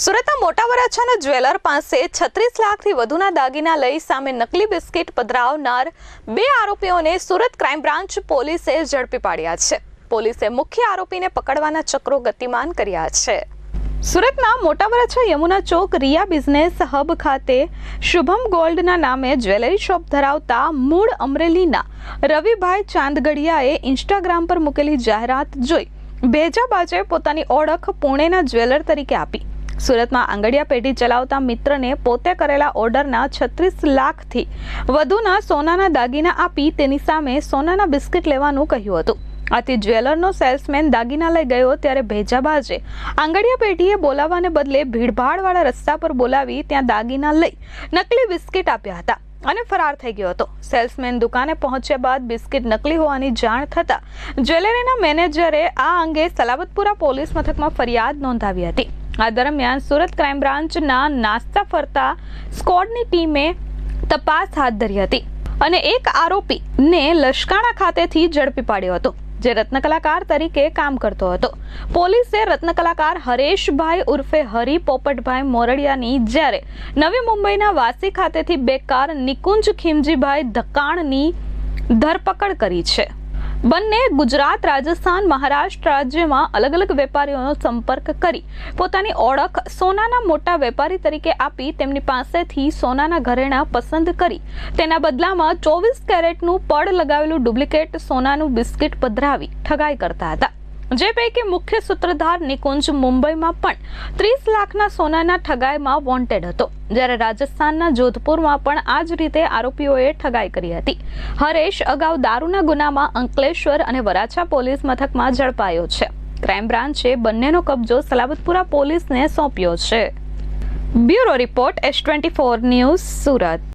સુરતના મોટા વરાછાના જ્વેલર પાસે છત્રીસ લાખથી વધુના દાગીના લઈ સામે નકલી બિસ્કિટ પધરાવનાર બે આરોપીઓને સુરત ક્રાઇમ બ્રાન્ચ પોલીસે ઝડપી પાડ્યા છે. પોલીસે મુખ્ય આરોપીને પકડવાના ચક્રો ગતિમાન કર્યા છે. સુરતના મોટા વરાછા યમુના ચોક રિયા બિઝનેસ હબ ખાતે શુભમ ગોલ્ડના નામે જ્વેલરી શોપ ધરાવતા મૂળ અમરેલીના રવિભાઈ ચાંદગડિયાએ ઇન્સ્ટાગ્રામ પર મૂકેલી જાહેરાત જોઈ ભેજાબાજે પોતાની ઓળખ પુણેના જ્વેલર તરીકે આપી. સુરતમાં આંગડિયા પેઢી ચલાવતા મિત્રને પોતે કરેલા ઓર્ડરના છત્રીસ લાખથી વધુના સોનાના દાગીના આપી તેની સામે સોનાના બિસ્કિટ લેવાનું કહ્યું હતું. આથી જ્વેલરનો સેલ્સમેન દાગીના લઈ ગયો ત્યારે ભેજાબાજે આંગડિયા પેઢીએ બોલાવવાને બદલે ભીડભાડવાળા રસ્તા પર બોલાવી ત્યાં દાગીના લઈ નકલી બિસ્કિટ આપ્યા હતા અને ફરાર થઈ ગયો હતો. સેલ્સમેન દુકાને પહોંચ્યા બાદ બિસ્કિટ નકલી હોવાની જાણ થતાં જ્વેલરીના મેનેજરે આ અંગે સલાબતપુરા પોલીસ મથકમાં ફરિયાદ નોંધાવી હતી. આ દરમિયાન સુરત ક્રાઇમ બ્રાન્ચના નાસ્તા ફરતા સ્કોડની ટીમે તપાસ હાથ ધરી હતી અને એક આરોપીને લશ્કાણા ખાતેથી ઝડપી પાડ્યો હતો, જે રત્નકલાકાર તરીકે કામ કરતો હતો. પોલીસે રત્નકલાકાર હરેશભાઈ ઉર્ફે હરિ પોપટભાઈ મોરડિયાની જ્યારે નવી મુંબઈના વાસી ખાતેથી બેકાર નિકુંજ ખીમજીભાઈ ધકાણની ધરપકડ કરી છે. બંને ગુજરાત, રાજસ્થાન, મહારાષ્ટ્ર રાજ્યમાં અલગ અલગ વેપારીઓનો સંપર્ક કરી પોતાની ઓળખ સોનાના મોટા વેપારી તરીકે આપી તેમની પાસેથી સોનાના ઘરેણાં પસંદ કરી. તેના બદલામાં ચોવીસ કેરેટનું પડ લગાવેલું ડુપ્લિકેટ સોનાનું બિસ્કિટ પધરાવી ઠગાઈ કરતા હતા. જે પૈકી મુખ્ય સૂત્રધાર નિકુંજ મુંબઈમાં પણ ત્રીસ લાખના સોનાના ઠગાઈમાં વોન્ટેડ હતો. જ્યારે રાજસ્થાનના જોધપુરમાં પણ આ જ રીતે આરોપીઓએ ઠગાઈ કરી હતી. હરેશ અગાઉ દારૂના ગુનામાં અંકલેશ્વર અને વરાછા પોલીસ મથકમાં ઝડપાયો છે. ક્રાઇમ બ્રાન્ચે બંનેનો કબજો સલાબતપુરા પોલીસને સોંપ્યો છે. Bureau report S twenty four news Surat.